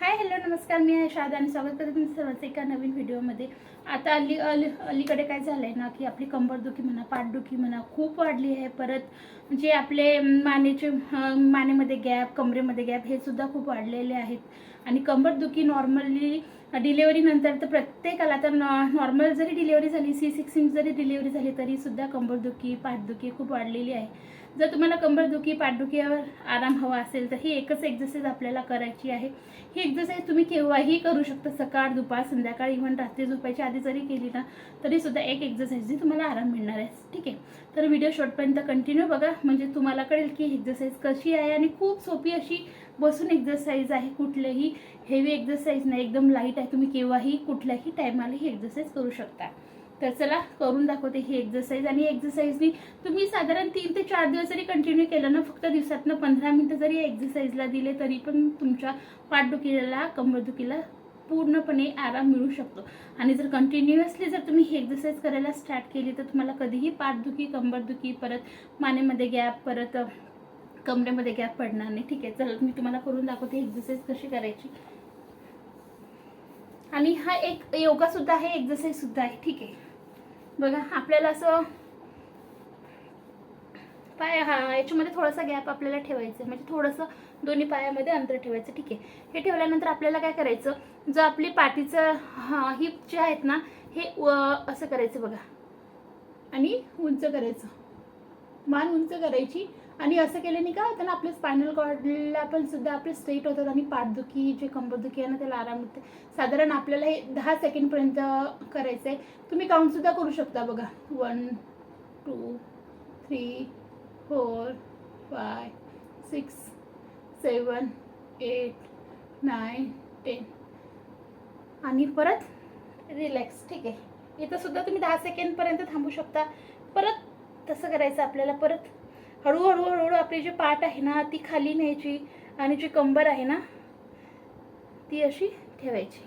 Hi hello नमस्कार. मी शारदा आणि स्वागत करते तुम्ही सर्वांचं एका नवीन व्हिडिओमध्ये. आता अली अली अलीकडे काय झालं आहे ना की आपली कंबरदुखी म्हणा पाठदुखी म्हणा खूप वाढली आहे. परत जे आपले मानेचे मानेमध्ये गॅप कमरेमध्ये गॅप हे सुद्धा खूप वाढलेले आहेत. आणि कंबरदुखी नॉर्मली डिलेवरीनंतर तर प्रत्येकाला तर नॉर्मल जरी डिलेवरी झाली सी सिक्स्टीन जरी डिलेवरी झाली तरी सुद्धा कंबरदुखी पाठदुखी खूप वाढलेली आहे. जर तुम्हाला कंबरदुखी पाठदुखीवर आराम हवा असेल तर ही एकच एक्झरसाईज आपल्याला करायची आहे. ही एक्झरसाईज तुम्ही केव्हाही करू शकता सकाळ दुपार संध्याकाळ इव्हन रात्री झोपायच्या आधी जरी केली ना तरी सुद्धा एक एक्झरसाईजनी तुम्हाला आराम मिळणार आहे. ठीक आहे? तर व्हिडिओ शॉर्टपर्यंत कंटिन्यू बघा. म्हणजे तुम्हाला कळेल की एक्झरसाईज कशी आहे आणि खूप सोपी अशी बसून एक्झरसाईज आहे कुठलेही हेवी एक्झरसाईज नाही. एकदम लाइट आहे. तुम्ही केव्हाही कुठल्याही टायमाला ही एक्झरसाईज करू शकता. तर चला करून दाखवते ही एक्झरसाईज आणि एक्झरसाईजनी तुम्ही साधारण तीन ते चार दिवस जरी कंटिन्यू केलं ना फक्त दिवसातनं पंधरा मिनटं जरी एक्झरसाईजला दिले तरी पण तुमच्या पाठदुखीला कंबरदुखीला पूर्णपणे आराम मिळू शकतो. आणि जर कंटिन्युअसली जर तुम्ही ही एक्झरसाईज करायला स्टार्ट केली तर तुम्हाला कधीही पाठदुखी कंबरदुखी परत मानेमध्ये गॅप परत कमरेमध्ये गॅप पडणार नाही. ठीक आहे चला मी तुम्हाला करून दाखवते एक्झरसाईज कशी करायची. आणि हा एक योगा सुद्धा आहे एक्झरसाईज सुद्धा आहे. ठीक आहे. बघा आपल्याला असं पाय हा याच्यामध्ये थोडासा गॅप आपल्याला ठेवायचा आहे. म्हणजे थोडंसं दोन्ही पायामध्ये अंतर ठेवायचं. ठीक आहे. हे ठेवल्यानंतर आपल्याला काय करायचं जो आपली पाठीचं हा हिप जे आहेत ना हे असं करायचं बघा. आणि उंच करायचं. मान उंच करायची. आणि असं केल्याने काय होतं ना आपल्या स्पायनल कॉर्डला पण सुद्धा आपले स्ट्रेट होतात आणि पाठदुखी जे कंबरदुखी आहे ना त्याला आराम मिळते. साधारण आपल्याला हे दहा सेकंडपर्यंत करायचं आहे तुम्ही काउंटसुद्धा करू शकता बघा. One two three four five six seven eight nine ten आणि परत रिलॅक्स ठीक आहे. इथं सुद्धा तुम्ही दहा सेकंडपर्यंत थांबू शकता. परत तसं करायचं आपल्याला. परत हळूहळू हळूहळू आपली जी पाठ आहे ना ती खाली न्यायची आणि जी कंबर आहे ना ती अशी ठेवायची.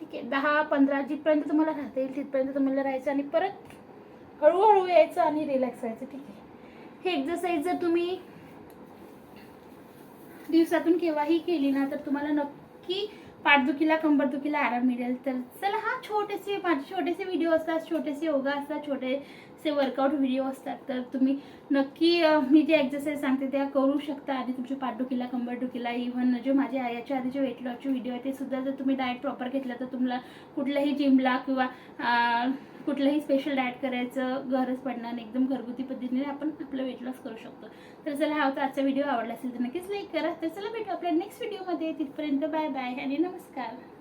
ठीक आहे दहा पंधरा जिथपर्यंत तुम्हाला राहता येईल तिथपर्यंत तुम्हाला राहायचं आणि परत हळूहळू यायचं आणि रिलॅक्स व्हायचं ठीक आहे. हे एक्झरसाईज जर तुम्ही दिवसातून केव्हाही केली ना तर तुम्हाला नक्की पाठदुखीला कंबरदुखीला आराम मिळेल तर चला हा छोटेसे माझे छोटेसे व्हिडिओ असतात छोटेसे योगा असतात छोटेसे वर्कआउट व्हिडिओ असतात. तर तुम्ही नक्की मी जे एक्झरसाईज सांगते त्या करू शकता. आणि तुमच्या पाठदुखीला कंबरदुखीला इव्हन जे माझे याच्या आधी जे वेट लॉसचे व्हिडिओ आहे ते सुद्धा जर तुम्ही डाएट प्रॉपर घेतलं तर तुम्हाला कुठल्याही जिमला किंवा कुठलंही स्पेशल डाएट करायचं गरज पडणार नाही. एकदम घरगुती पद्धतीने आपण आपलं वेट लॉस करू शकतो. तर चला हा होता आजचा व्हिडिओ आवडला असेल तर नक्कीच लाईक करा. तर चला भेटू आपल्या नेक्स्ट व्हिडिओमध्ये तिथपर्यंत बाय बाय आणि नमस्कार.